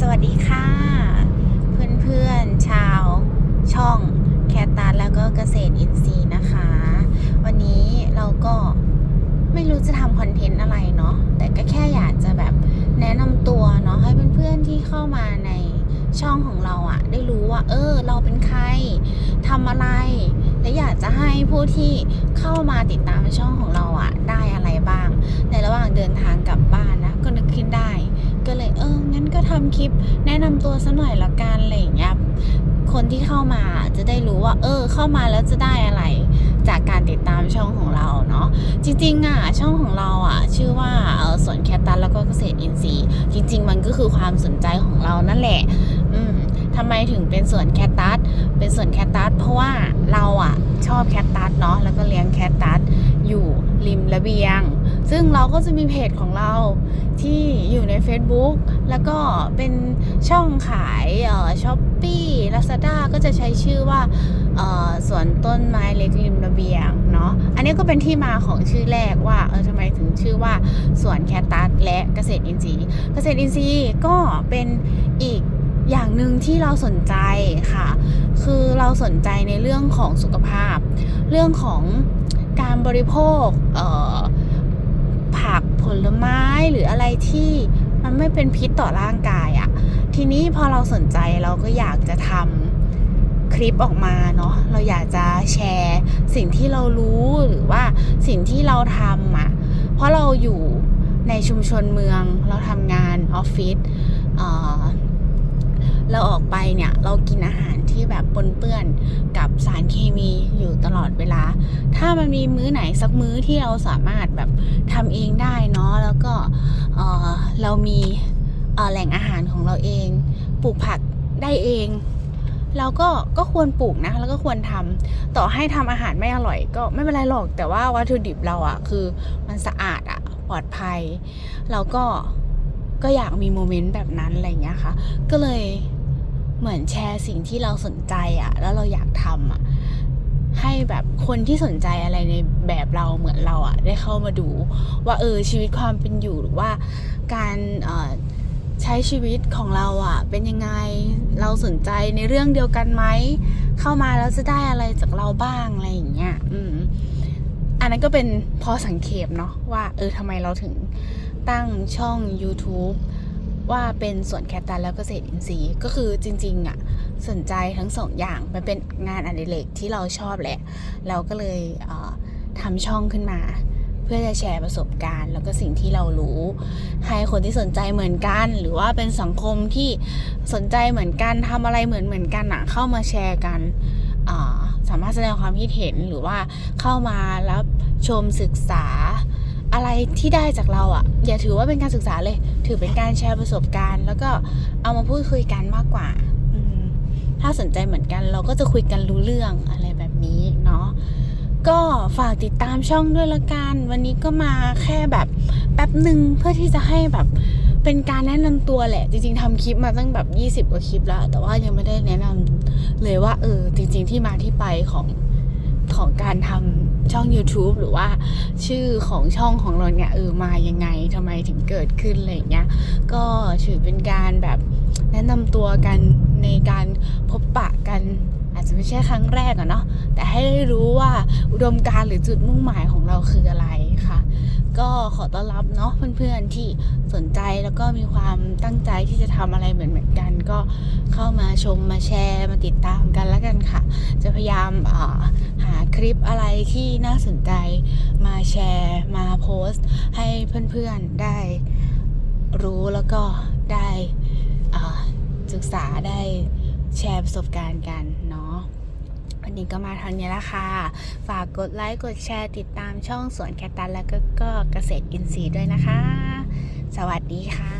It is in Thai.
สวัสดีค่ะ เพื่อนๆชาวช่องแคตตัสแล้วก็เกษตรอินทรีย์นะคะ วันนี้เราก็ไม่รู้จะทำคอนเทนต์อะไรเนาะแต่ก็แค่อยากจะแบบแนะนำตัวเนาะให้เพื่อนๆที่เข้ามาในช่องของเราอะได้รู้ว่า เออ เราเป็นใครทำอะไร และอยากจะให้ผู้ที่เข้ามาติดตามช่องของเราอะได้อะไร คลิปแนะนำตัวซะหน่อยละกันอะไรอย่างเงี้ยคนที่เข้ามาจะได้รู้ว่า เออ เข้ามาแล้วจะได้อะไร จากการติดตามช่องของเราเนาะจริงๆอะช่องของเราอะ ชื่อว่าเออสวนแคตตัสแล้วก็เกษตรอินทรีย์จริง ๆ มันก็คือความสนใจของเรานั่นแหละ อืมทำไมถึงเป็นสวนแคตตัสเป็นสวนแคตตัสเพราะว่าเราอะชอบแคตตัสเนาะแล้วก็เลี้ยงแคตตัสอยู่ริมระเบียง ซึ่งเราก็จะมีเพจของเราที่อยู่ใน Facebook แล้วก็เป็นช่องขายช้อปปี้ลาซาด้าก็จะใช้ชื่อว่าสวนต้นไม้เล็กริมระเบียงเนาะอันนี้ก็เป็นที่มาของชื่อแรกว่าเออทำไมถึงชื่อว่าสวนแคตตัสและเกษตรอินทรีย์เกษตรอินทรีย์ก็เป็นอีกอย่างหนึ่งที่เราสนใจค่ะ คือเราสนใจในเรื่องของสุขภาพ เรื่องของการบริโภคเอ่อผักผลไม้หรืออะไรที่มัน ไม่เป็นพิษต่อร่างกายอะ่ะ ทีนี้พอเราสนใจเราก็อยากจะทำคลิปออกมาเนาะเราอยากจะแชร์สิ่งที่เรารู้หรือว่าสิ่งที่เราทำอะ เพราะเราอยู่ในชุมชนเมืองเราทำงานออฟฟิศเอ่อเราออกไปเนี่ย เรากินอาหารที่แบบปนเปื้อนกับสารเคมีอยู่ตลอดเวลา ถ้า มันมีมื้อไหนสักมื้อที่เราสามารถแบบทำเองได้เนาะแล้วก็เออเรามีเออแหล่งอาหารของเราเอง ปลูกผักได้เอง เราก็ก็ควรปลูกนะ แล้วก็ควรทำต่อให้ทำอาหารไม่อร่อย ก็ไม่เป็นไรหรอกแต่ว่าวัตถุดิบเราอะคือมันสะอาดอะปลอดภัย เราก็ก็อยากมีโมเมนต์แบบนั้นอะไรเงี้ยค่ะ ก็เลยเหมือนแชร์สิ่งที่เราสนใจอะแล้วเราอยากทำอะ ให้แบบคนที่สนใจอะไรในแบบเราเหมือนเราอะได้เข้ามาดู ว่าเออชีวิตความเป็นอยู่หรือว่าการออใช้ชีวิตของเราอะเป็นยังไงเราสนใจในเรื่องเดียวกันไหมเข้ามาแล้วจะได้อะไรจากเราบ้างอะไรอย่างเงี้ยอืมอันนั้นก็เป็นพอสังเขปเนาะว่าเออทำไมเราถึงตั้งช่อง YouTube ว่าเป็นสวนแคตตัสแล้วก็เกษตรอินทรีย์ก็คือจริง ๆอะ สนใจทั้งสองอย่างมันเป็นงานอดิเรกที่เราชอบแหละ เราก็เลยเทำช่องขึ้นมา เพื่อจะแชร์ประสบการณ์ แล้วก็สิ่งที่เรารู้ ให้คนที่สนใจเหมือนกัน หรือว่าเป็นสังคมที่สนใจเหมือนกันทำอะไรเหมือนเหมือนกันอะเข้ามาแชร์กันสามารถแสดงความคิดเห็นหรือว่าเข้ามารับชมศึกษาอะไรที่ได้จากเราอะอย่าถือว่าเป็นการศึกษาเลย ถือเป็นการแชร์ประสบการณ์ แล้วก็เอามาพูดคุยกันมากกว่า ถ้าสนใจเหมือนกันเราก็จะคุยกันรู้เรื่องอะไรแบบนี้เนาะก็ฝากติดตามช่องด้วยละกัน วันนี้ก็มาแค่แบบแป๊บหนึ่งเพื่อที่จะให้แบบเป็นการแนะนำตัวแหละ จริง ๆทำคลิปมาตั้งแบบ 20กว่าคลิปแล้ว แต่ว่ายังไม่ได้แนะนำเลยว่า เออ จริง ๆ ที่มาที่ไปของของการทำช่อง YouTube หรือว่าชื่อของช่องของเราเนี่ยเออมายังไงทำไมถึงเกิดขึ้นอะไรอย่างเงี้ย ก็ถือเป็นการแบบ แนะนำตัวกันในการพบปะกัน อาจจะไม่ใช่ครั้งแรกอะเนาะแต่ให้ได้รู้ว่าอุดมการหรือจุดมุ่งหมายของเราคืออะไรค่ะ ก็ขอต้อนรับเนาะเพื่อนๆที่สนใจแล้วก็มีความตั้งใจที่จะทำอะไรเหมือนเหมือนๆกัน ก็เข้ามาชมมาแชร์มาติดตามกันแล้วกันค่ะ จะพยายามหาคลิปอะไรที่น่าสนใจมาแชร์มาโพสต์ ให้เพื่อนๆได้รู้แล้วก็ได้ ศึกษาได้แชร์ประสบการณ์กันเนาะวันนี้ก็มาเทางนี้ละค่ะ ฝากกดไลค์กดแชร์ติดตามช่องสวนแคตตันแล้วก็เกษตรอินทรีย์ด้วยนะคะ สวัสดีค่ะ